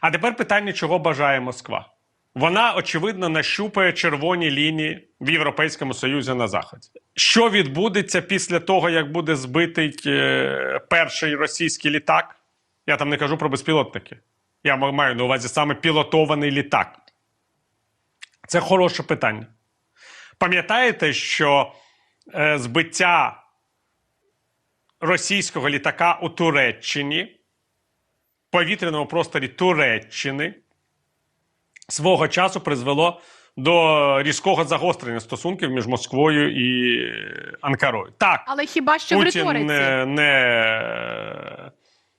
А тепер питання, чого бажає Москва. Вона, очевидно, нащупає червоні лінії в Європейському Союзі на Заході. Що відбудеться після того, як буде збитий е, перший російський літак? Я там не кажу про безпілотники. Я маю на увазі саме пілотований літак. Це хороше питання. Пам'ятаєте, що е, збиття російського літака у Туреччині, повітряному просторі Туреччини, свого часу призвело до різкого загострення стосунків між Москвою і Анкарою. Так, Але хіба що в риториці? не, не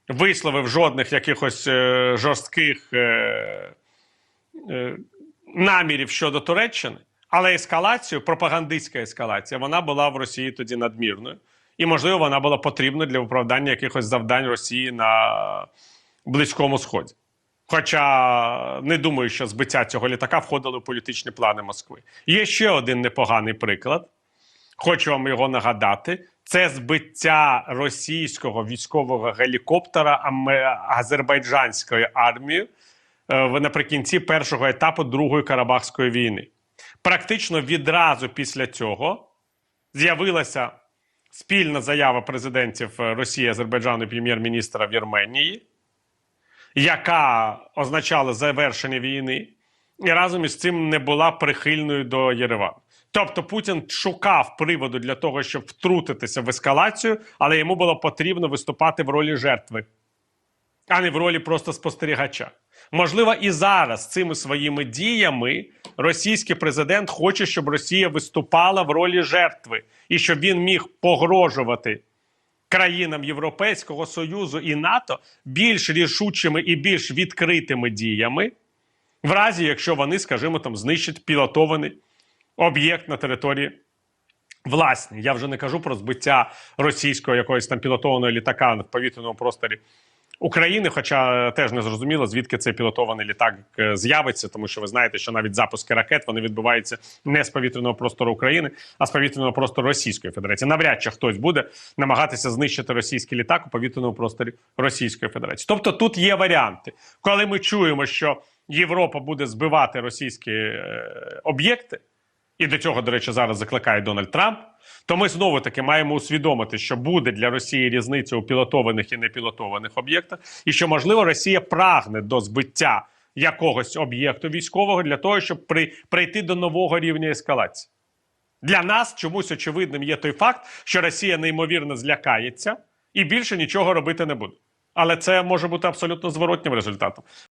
висловив жодних якихось е, жорстких е, е, намірів щодо Туреччини, але ескалацію, пропагандистська ескалація, вона була в Росії тоді надмірною. І, можливо, вона була потрібна для виправдання якихось завдань Росії на Близькому Сході. Хоча не думаю, що збиття цього літака входило в політичні плани Москви. Є ще один непоганий приклад. Хочу вам його нагадати. Це збиття російського військового гелікоптера азербайджанської армії е, наприкінці першого етапу Другої Карабахської війни. Практично відразу після цього з'явилася спільна заява президентів е, Росії, Азербайджану і прем'єр-міністра Вірменії, яка означала завершення війни, і разом із цим не була прихильною до Єревану. Тобто Путін шукав приводу для того, щоб втрутитися в ескалацію, але йому було потрібно виступати в ролі жертви, а не в ролі просто спостерігача. Можливо, і зараз цими своїми діями російський президент хоче, щоб Росія виступала в ролі жертви і щоб він міг погрожувати країнам Європейського Союзу і НАТО більш рішучими і більш відкритими діями, в разі, якщо вони, скажімо, там знищать пілотований об'єкт на території власні. Я вже не кажу про збиття російського якогось там пілотованого літака в повітряному просторі України, хоча теж не зрозуміло, звідки цей пілотований літак е, з'явиться, тому що ви знаєте, що навіть запуски ракет вони відбуваються не з повітряного простору України, а з повітряного простору Російської Федерації. Навряд чи хтось буде намагатися знищити російський літак у повітряному просторі Російської Федерації. Тобто тут є варіанти, коли ми чуємо, що Європа буде збивати російські е, об'єкти. І до цього, до речі, зараз закликає Дональд Трамп. То ми знову таки маємо усвідомити, що буде для Росії різниця у пілотованих і непілотованих об'єктах, і що можливо Росія прагне до збиття якогось об'єкту військового для того, щоб при, прийти до нового рівня ескалації. Для нас чомусь очевидним є той факт, що Росія неймовірно злякається і більше нічого робити не буде. Але це може бути абсолютно зворотнім результатом.